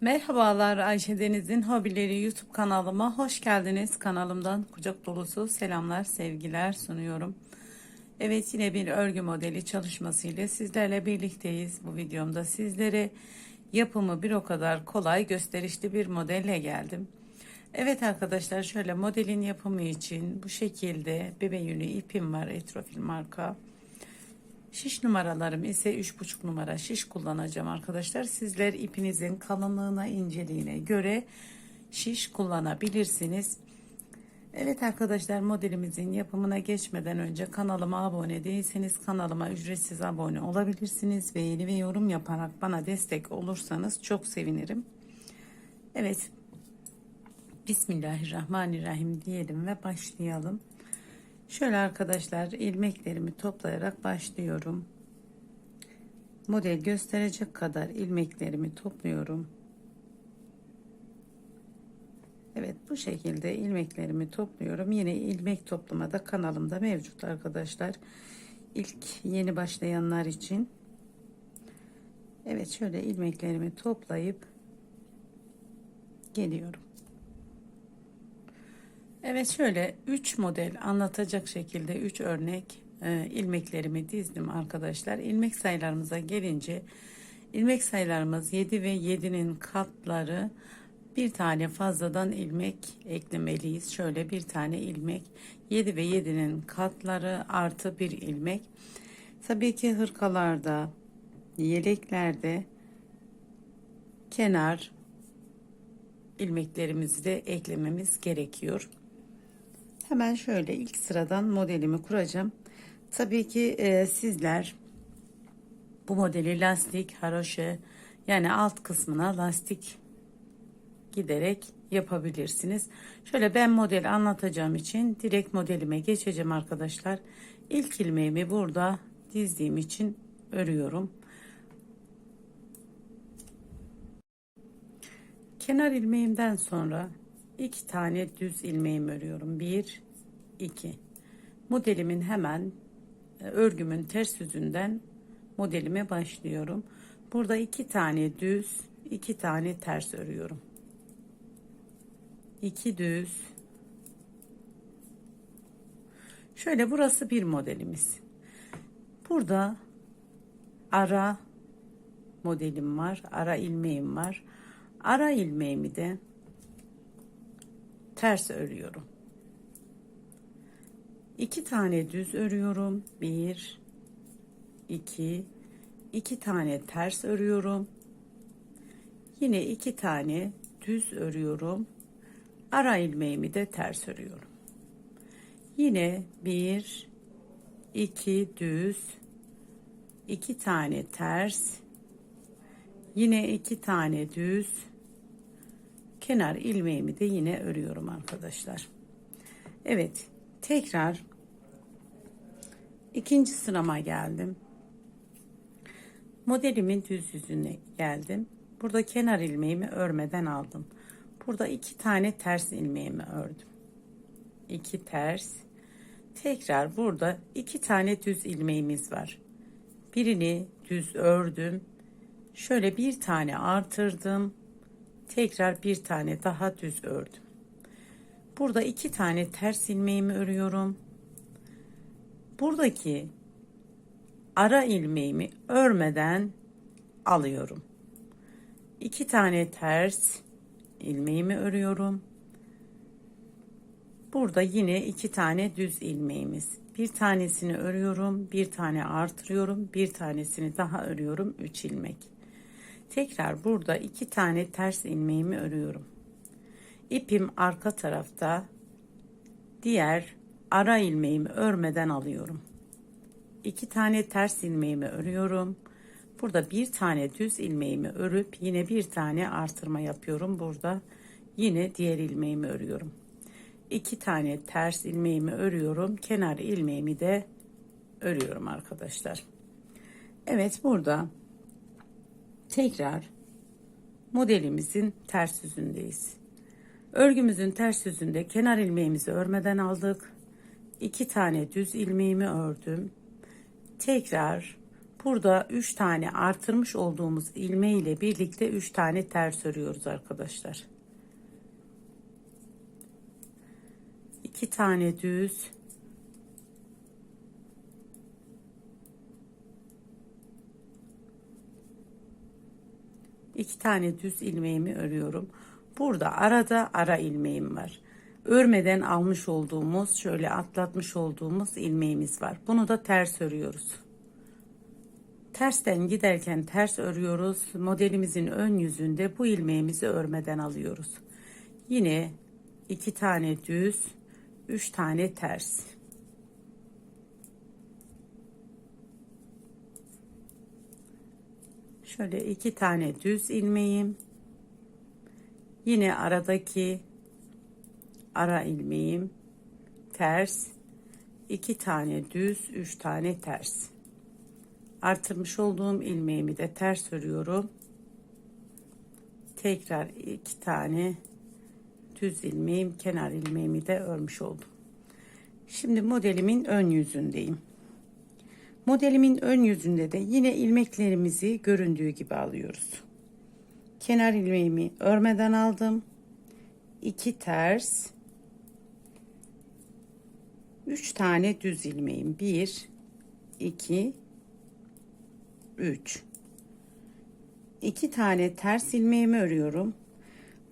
Merhabalar Ayşe Deniz'in Hobileri YouTube kanalıma hoş geldiniz. Kanalımdan kucak dolusu selamlar, sevgiler sunuyorum. Evet yine bir örgü modeli çalışmasıyla sizlerle birlikteyiz. Bu videomda sizlere yapımı bir o kadar kolay gösterişli bir modelle geldim. Evet arkadaşlar şöyle modelin yapımı için bu şekilde bebe yünü ipim var Etrofil marka. Şiş numaralarım ise 3,5 numara şiş kullanacağım arkadaşlar. Sizler ipinizin kalınlığına, inceliğine göre şiş kullanabilirsiniz. Evet arkadaşlar modelimizin yapımına geçmeden önce kanalıma abone değilseniz kanalıma ücretsiz abone olabilirsiniz. Beğeni ve yorum yaparak bana destek olursanız çok sevinirim. Evet. Bismillahirrahmanirrahim diyelim ve başlayalım. Şöyle arkadaşlar ilmeklerimi toplayarak başlıyorum. Model gösterecek kadar ilmeklerimi topluyorum. Evet bu şekilde ilmeklerimi topluyorum. Yine ilmek toplamada kanalımda mevcut arkadaşlar. İlk yeni başlayanlar için. Evet şöyle ilmeklerimi toplayıp geliyorum. Evet şöyle 3 model anlatacak şekilde 3 örnek e, ilmeklerimi dizdim arkadaşlar. İlmek sayılarımıza gelince ilmek sayılarımız 7 ve 7'nin katları bir tane fazladan ilmek eklemeliyiz. Şöyle bir tane ilmek 7 ve 7'nin katları artı bir ilmek. Tabii ki hırkalarda, yeleklerde kenar ilmeklerimizi de eklememiz gerekiyor. Hemen şöyle ilk sıradan modelimi kuracağım. Tabii ki e, sizler bu modeli lastik, haroşe yani alt kısmına lastik giderek yapabilirsiniz. Şöyle ben model anlatacağım için direkt modelime geçeceğim arkadaşlar. İlk ilmeğimi burada dizdiğim için örüyorum. Kenar ilmeğimden sonra iki tane düz ilmeğim örüyorum. Bir, iki. Modelimin hemen e, örgümün ters yüzünden modelime başlıyorum. Burada iki tane düz, iki tane ters örüyorum. İki düz. Şöyle burası bir modelimiz. Burada ara modelim var. Ara ilmeğim var. Ara ilmeğimi de ters örüyorum. İki tane düz örüyorum. Bir, iki, iki tane ters örüyorum. Yine iki tane düz örüyorum. Ara ilmeğimi de ters örüyorum. Yine bir, iki düz, iki tane ters, yine iki tane düz, kenar ilmeğimi de yine örüyorum arkadaşlar. Evet tekrar ikinci sırama geldim. Modelimin düz yüzüne geldim. Burada kenar ilmeğimi örmeden aldım. Burada iki tane ters ilmeğimi ördüm. İki ters. Tekrar burada iki tane düz ilmeğimiz var. Birini düz ördüm. Şöyle bir tane artırdım tekrar bir tane daha düz ördüm. Burada iki tane ters ilmeğimi örüyorum. Buradaki ara ilmeğimi örmeden alıyorum. İki tane ters ilmeğimi örüyorum. Burada yine iki tane düz ilmeğimiz. Bir tanesini örüyorum, bir tane artırıyorum, bir tanesini daha örüyorum, üç ilmek. Tekrar burada iki tane ters ilmeğimi örüyorum. İpim arka tarafta. Diğer ara ilmeğimi örmeden alıyorum. İki tane ters ilmeğimi örüyorum. Burada bir tane düz ilmeğimi örüp yine bir tane artırma yapıyorum. Burada yine diğer ilmeğimi örüyorum. İki tane ters ilmeğimi örüyorum. Kenar ilmeğimi de örüyorum arkadaşlar. Evet burada tekrar modelimizin ters yüzündeyiz. Örgümüzün ters yüzünde kenar ilmeğimizi örmeden aldık. İki tane düz ilmeğimi ördüm. Tekrar Burada 3 tane artırmış olduğumuz ilme ile birlikte 3 tane ters örüyoruz arkadaşlar. 2 tane düz iki tane düz ilmeğimi örüyorum. Burada arada ara ilmeğim var. Örmeden almış olduğumuz şöyle atlatmış olduğumuz ilmeğimiz var. Bunu da ters örüyoruz. Tersten giderken ters örüyoruz. Modelimizin ön yüzünde bu ilmeğimizi örmeden alıyoruz. Yine iki tane düz, üç tane ters. Şöyle iki tane düz ilmeğim. Yine aradaki ara ilmeğim ters. iki tane düz, üç tane ters. Artırmış olduğum ilmeğimi de ters örüyorum. Tekrar iki tane düz ilmeğim, kenar ilmeğimi de örmüş oldum. Şimdi modelimin ön yüzündeyim. Modelimin ön yüzünde de yine ilmeklerimizi göründüğü gibi alıyoruz. Kenar ilmeğimi örmeden aldım. 2 ters. 3 tane düz ilmeğim. 1 2 3 2 tane ters ilmeğimi örüyorum.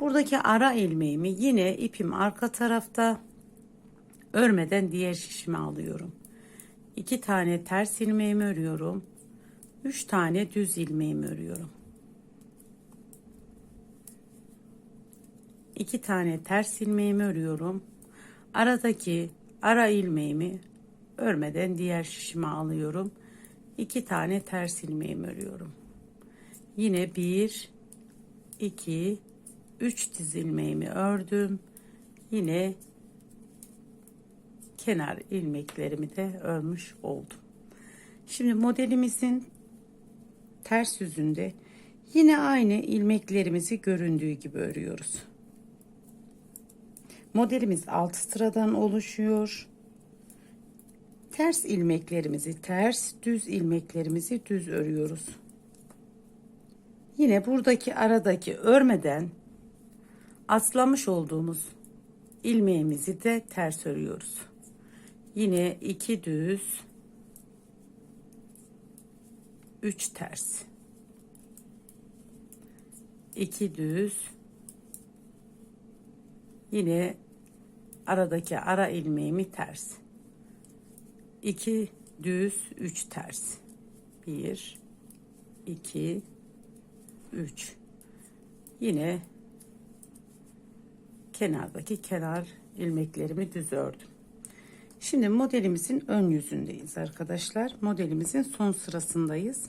Buradaki ara ilmeğimi yine ipim arka tarafta örmeden diğer şişime alıyorum. 2 tane ters ilmeğimi örüyorum. 3 tane düz ilmeğimi örüyorum. 2 tane ters ilmeğimi örüyorum. Aradaki ara ilmeğimi örmeden diğer şişime alıyorum. 2 tane ters ilmeğimi örüyorum. Yine 1 2 3 diz ilmeğimi ördüm. Yine kenar ilmeklerimi de örmüş oldum. Şimdi modelimizin ters yüzünde yine aynı ilmeklerimizi göründüğü gibi örüyoruz. Modelimiz 6 sıradan oluşuyor. Ters ilmeklerimizi ters, düz ilmeklerimizi düz örüyoruz. Yine buradaki aradaki örmeden atlamış olduğumuz ilmeğimizi de ters örüyoruz. Yine iki düz, üç ters, iki düz, yine aradaki ara ilmeğimi ters, iki düz, üç ters, bir, iki, üç, yine kenardaki kenar ilmeklerimi düz ördüm. Şimdi modelimizin ön yüzündeyiz arkadaşlar. Modelimizin son sırasındayız.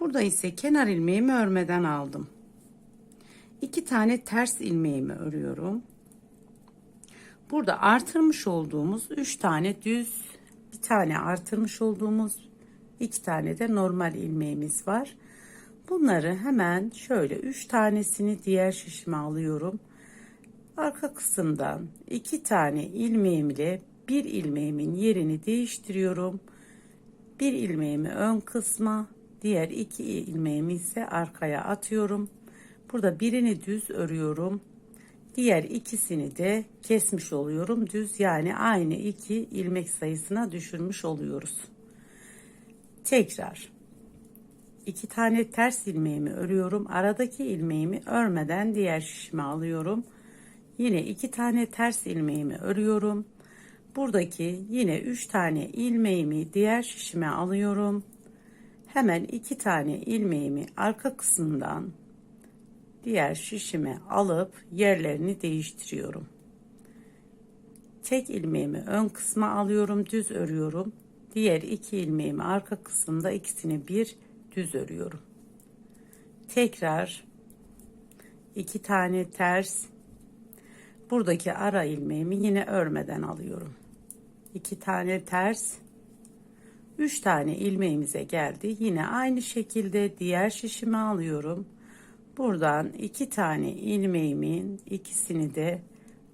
Burada ise kenar ilmeğimi örmeden aldım. İki tane ters ilmeğimi örüyorum. Burada artırmış olduğumuz üç tane düz, bir tane artırmış olduğumuz iki tane de normal ilmeğimiz var. Bunları hemen şöyle üç tanesini diğer şişime alıyorum. Arka kısımdan iki tane ilmeğimle bir ilmeğimin yerini değiştiriyorum. Bir ilmeğimi ön kısma, diğer iki ilmeğimi ise arkaya atıyorum. Burada birini düz örüyorum. Diğer ikisini de kesmiş oluyorum. Düz yani aynı iki ilmek sayısına düşürmüş oluyoruz. Tekrar iki tane ters ilmeğimi örüyorum. Aradaki ilmeğimi örmeden diğer şişime alıyorum. Yine iki tane ters ilmeğimi örüyorum. Buradaki yine 3 tane ilmeğimi diğer şişime alıyorum. Hemen 2 tane ilmeğimi arka kısmından diğer şişime alıp yerlerini değiştiriyorum. Tek ilmeğimi ön kısma alıyorum, düz örüyorum. Diğer iki ilmeğimi arka kısımda ikisini bir düz örüyorum. Tekrar iki tane ters buradaki ara ilmeğimi yine örmeden alıyorum. 2 tane ters 3 tane ilmeğimize geldi yine aynı şekilde diğer şişimi alıyorum buradan 2 tane ilmeğimin ikisini de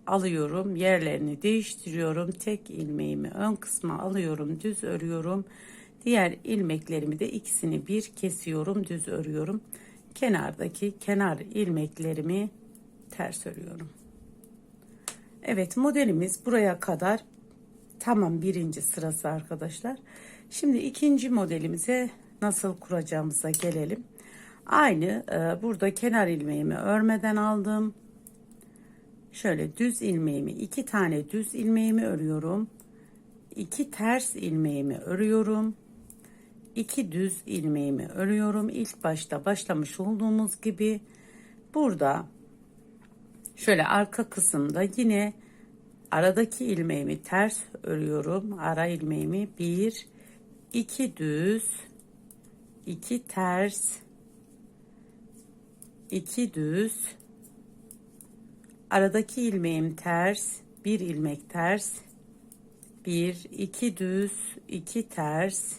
alıyorum yerlerini değiştiriyorum tek ilmeğimi ön kısma alıyorum düz örüyorum Diğer ilmeklerimi de ikisini bir kesiyorum, düz örüyorum. Kenardaki kenar ilmeklerimi ters örüyorum. Evet modelimiz buraya kadar tamam birinci sırası arkadaşlar. Şimdi ikinci modelimize nasıl kuracağımıza gelelim. Aynı e, burada kenar ilmeğimi örmeden aldım. Şöyle düz ilmeğimi iki tane düz ilmeğimi örüyorum. iki ters ilmeğimi örüyorum. iki düz ilmeğimi örüyorum. İlk başta başlamış olduğumuz gibi burada şöyle arka kısımda yine aradaki ilmeğimi ters örüyorum. Ara ilmeğimi bir, iki düz, iki ters, iki düz, aradaki ilmeğim ters, bir ilmek ters, bir, iki düz, iki ters,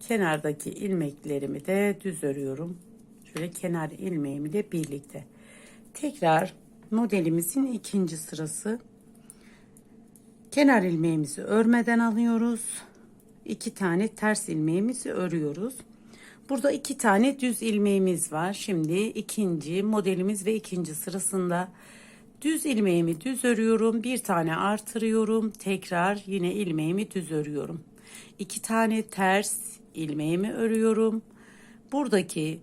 kenardaki ilmeklerimi de düz örüyorum. Şöyle kenar ilmeğimi de birlikte. Tekrar modelimizin ikinci sırası. Kenar ilmeğimizi örmeden alıyoruz. İki tane ters ilmeğimizi örüyoruz. Burada iki tane düz ilmeğimiz var. Şimdi ikinci modelimiz ve ikinci sırasında düz ilmeğimi düz örüyorum. Bir tane artırıyorum. Tekrar yine ilmeğimi düz örüyorum. İki tane ters ilmeğimi örüyorum. Buradaki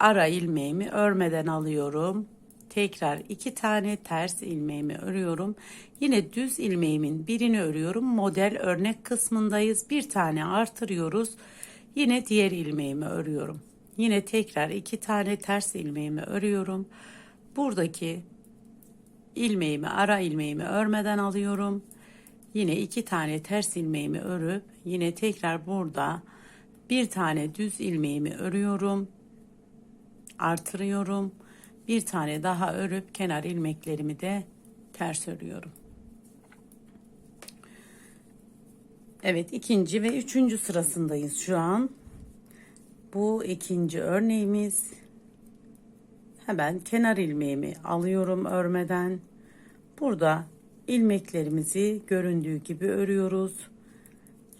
ara ilmeğimi örmeden alıyorum. Tekrar iki tane ters ilmeğimi örüyorum. Yine düz ilmeğimin birini örüyorum. Model örnek kısmındayız. Bir tane artırıyoruz. Yine diğer ilmeğimi örüyorum. Yine tekrar iki tane ters ilmeğimi örüyorum. Buradaki ilmeğimi ara ilmeğimi örmeden alıyorum. Yine iki tane ters ilmeğimi örüp yine tekrar burada bir tane düz ilmeğimi örüyorum. Artırıyorum. Bir tane daha örüp kenar ilmeklerimi de ters örüyorum. Evet ikinci ve üçüncü sırasındayız şu an. Bu ikinci örneğimiz. Hemen kenar ilmeğimi alıyorum örmeden. Burada ilmeklerimizi göründüğü gibi örüyoruz.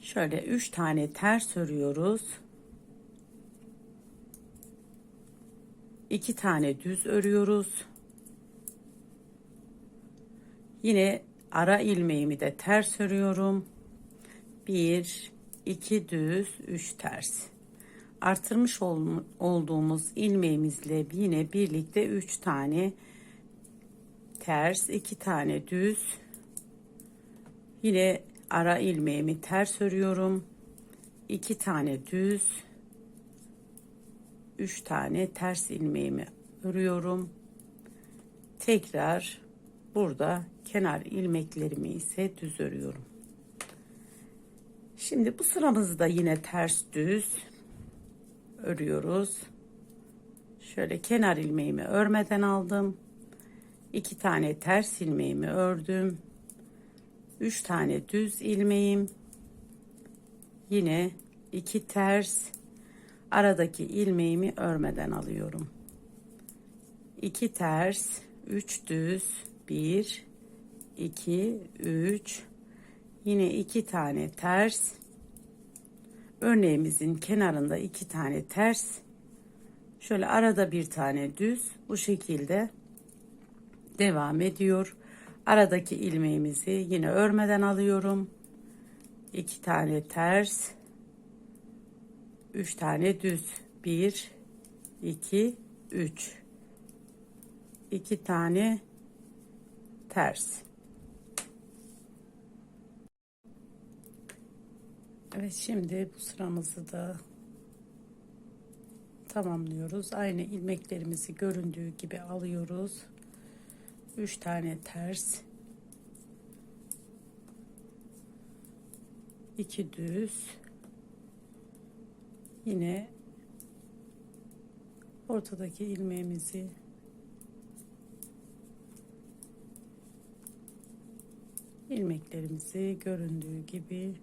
Şöyle üç tane ters örüyoruz. iki tane düz örüyoruz. Yine ara ilmeğimi de ters örüyorum. 1 2 düz 3 ters. Artırmış ol, olduğumuz ilmeğimizle yine birlikte 3 tane ters, 2 tane düz. Yine ara ilmeğimi ters örüyorum. 2 tane düz 3 tane ters ilmeğimi örüyorum. Tekrar burada kenar ilmeklerimi ise düz örüyorum. Şimdi bu sıramızı da yine ters düz örüyoruz. Şöyle kenar ilmeğimi örmeden aldım. 2 tane ters ilmeğimi ördüm. 3 tane düz ilmeğim. Yine 2 ters aradaki ilmeğimi örmeden alıyorum. 2 ters, 3 düz, 1 2 3 yine 2 tane ters. Örneğimizin kenarında 2 tane ters. Şöyle arada bir tane düz bu şekilde devam ediyor. Aradaki ilmeğimizi yine örmeden alıyorum. 2 tane ters 3 tane düz 1 2 3 2 tane ters Evet şimdi bu sıramızı da tamamlıyoruz. Aynı ilmeklerimizi göründüğü gibi alıyoruz. 3 tane ters. 2 düz. Yine ortadaki ilmeğimizi ilmeklerimizi göründüğü gibi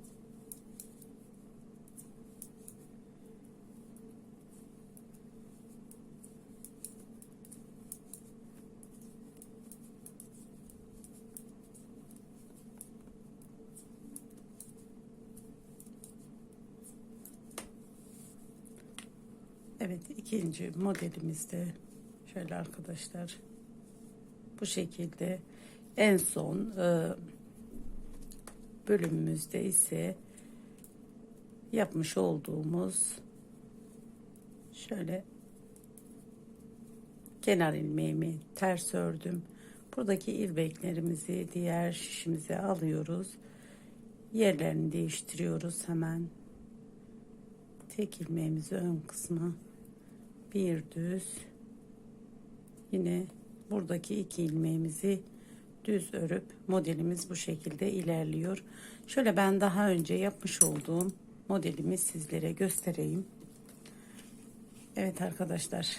Evet ikinci modelimizde şöyle arkadaşlar bu şekilde en son e, bölümümüzde ise yapmış olduğumuz şöyle kenar ilmeğimi ters ördüm. Buradaki ilmeklerimizi diğer şişimize alıyoruz. Yerlerini değiştiriyoruz hemen. Tek ilmeğimizi ön kısmına bir düz yine buradaki iki ilmeğimizi düz örüp modelimiz bu şekilde ilerliyor. Şöyle ben daha önce yapmış olduğum modelimi sizlere göstereyim. Evet arkadaşlar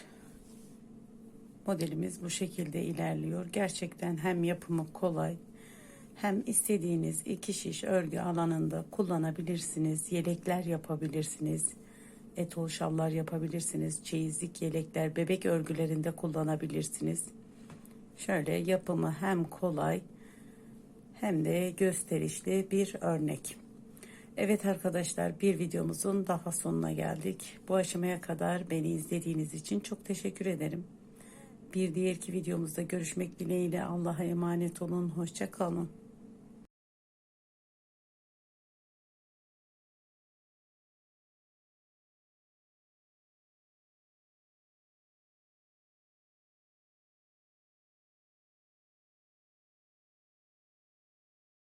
modelimiz bu şekilde ilerliyor. Gerçekten hem yapımı kolay hem istediğiniz iki şiş örgü alanında kullanabilirsiniz. Yelekler yapabilirsiniz. Etol şallar yapabilirsiniz. Çeyizlik yelekler, bebek örgülerinde kullanabilirsiniz. Şöyle yapımı hem kolay hem de gösterişli bir örnek. Evet arkadaşlar bir videomuzun daha sonuna geldik. Bu aşamaya kadar beni izlediğiniz için çok teşekkür ederim. Bir diğerki videomuzda görüşmek dileğiyle Allah'a emanet olun. Hoşça kalın.